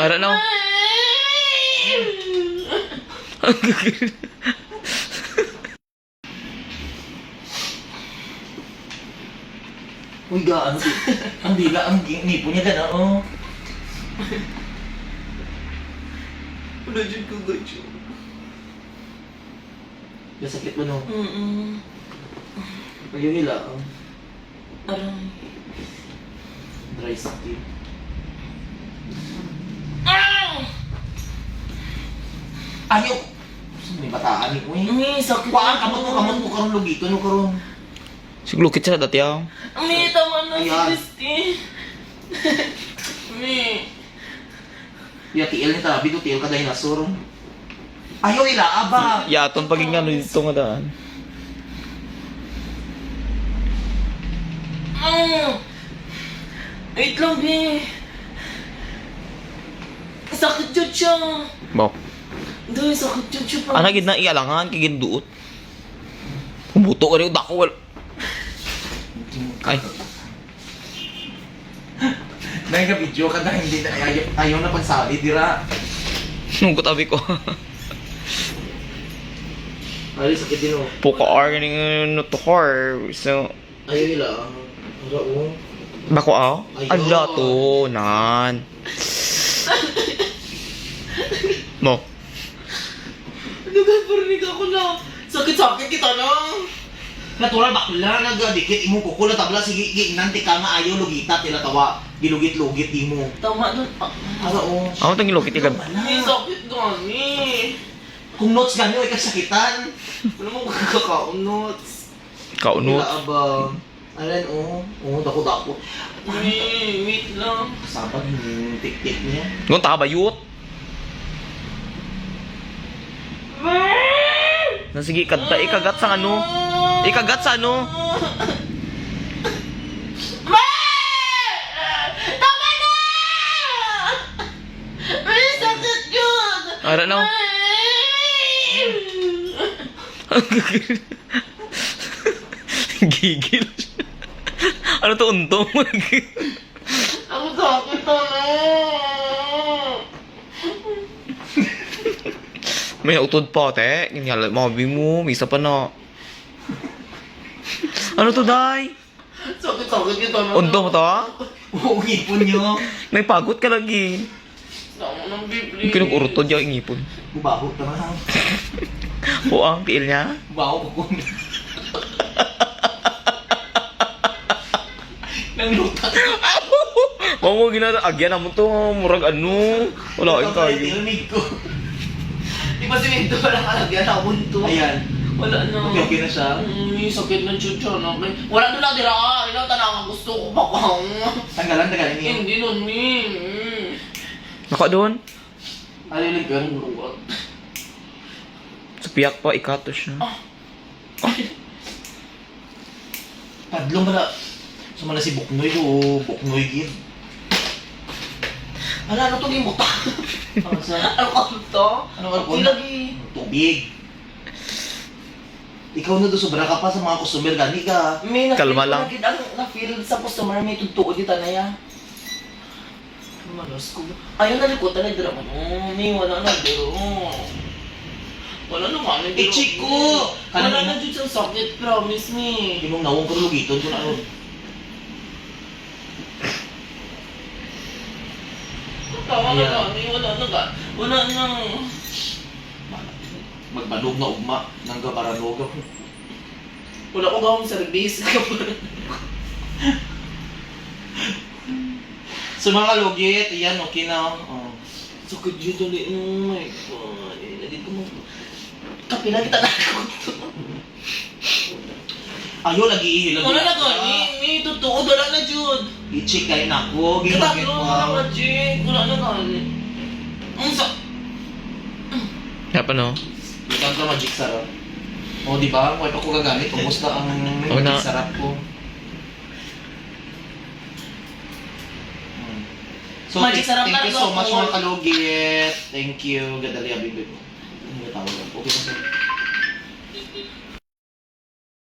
I don't know. Uy, ga, ang, ang dila, ang nipo niya gana, oh. Wala dyan ko gadyo. Gasakit mo, no? Mm-mm. Kayo hila, oh. Aray. Dry skin. Ah! Saan may bataan ni ko, eh? May sakit. Kuhaan, kamot mo, kamot mo, karon lugito, no, karon. Siglukit siya dati ah. May tama na si Ayan. Christy. May. Ya, tiil ni tabi, to, tiil ka dahil nasuro. Ayaw ila, aba! Yaton paging ano dito nga daan. Ah! Wait lang, be. Sakit yun siya. Bo. Dahil sakit yun siya. Ana gid na ialangan kay gid duot. Kumuto ka rin dako wal. Ay, Dahil ka video ka na, hindi na, ayaw, ayaw na pagsali, dira. nungkot abi ko. Ay, sakit din, oh. Puka ar ning no to her. So, Ayaw ila, Ara, oh. bako ah. Ayun. Ala to nan. Mo. Nagpaparinig ako na. Sakit-sakit kita na. Natural bakla nagadikit imo ko kula tabla sige gi nanti ka nga ayaw lugita tila tawa gilugit-lugit imo. Tama doon. Ara oh. Ako tang ikag. May sakit gani. Kung notes gani oy kasakitan. Ano mo magkakaunot? Kaunot. Wala ba? Alan oh. Oh dako dako. May, wait lang. Sabag yung tik-tik niya. Ngun ta Na sige kadta ikagat sa ano. Ikagat sa ano. Tama na! Gigil. ano to untong? Ang sakit ano? May utod pa, te. Ganyan, mabi mo. May isa pa na. ano to, day? Sakit-sakit. Untong mo to? Oo, ipon niyo. May pagot ka lagi. Sama ng bibli. Kinag-urutod yung ingipon. Bubaho ta na. O ang tiil niya. Bubaho ko ko. Nang lutak. Mga mo ginata, agyan naman to. Murag ano. Wala kayo. Tininig ko. Di ba si Minto wala ka lagyan na bunto? Ayan. Wala na. Okay, okay na siya. Mm, may sakit ng chucha na. May- Wala na na dira. Ilang tanang gusto ko pa kang. Tanggalan, tanggalan niyo. Hindi nun. Mm. Naka doon. Alilig ko yung Luwag. Sa piyak pa, ikato siya. Padlong ba na? Sumala si Buknoy ko, Buknoy gid. Ano, ano itong imuta? Ano sa? Ano ka to? Ano ka Hindi lagi. Tubig. Ikaw na doon, sobra ka pa sa mga customer, gani ka. May na-feel Kalma ko lang. na ang na-feel sa customer may tutuo dito na ya. Malas ko. Ayaw na likutan na dira mo. Mm, may wala na dira. Wala na nga na Eh, Chico! Wala na dyan sa sakit, promise me. Hindi mong nawang karulugiton kung ano. Tawa na Yeah. may wala na ga. Wala na. Magbanog na ugma ng gabaranog. Wala ko gawang service. So mga lugit, yan, okay na. Oh. Sakit yun dali. Oh my God. Hindi ko mo. Kapi na kita na ako. Ayaw, lagi ihil. Wala na gani. May totoo. Wala na Jud. I-check kayo na. Ginagit Katatlo mo. na ka, Jake. Wala na gani. Ang sa... Kaya no? Ikaw ka magic sarap. O, di ba? Kung ito ko gagamit, kumusta ang Oo na. magic sarap ko. Hmm. So, Magic thank- sarap thank you so much mga kalugit. Thank you. Gadali abibig ko. Ano ba tawag? Okay na sir.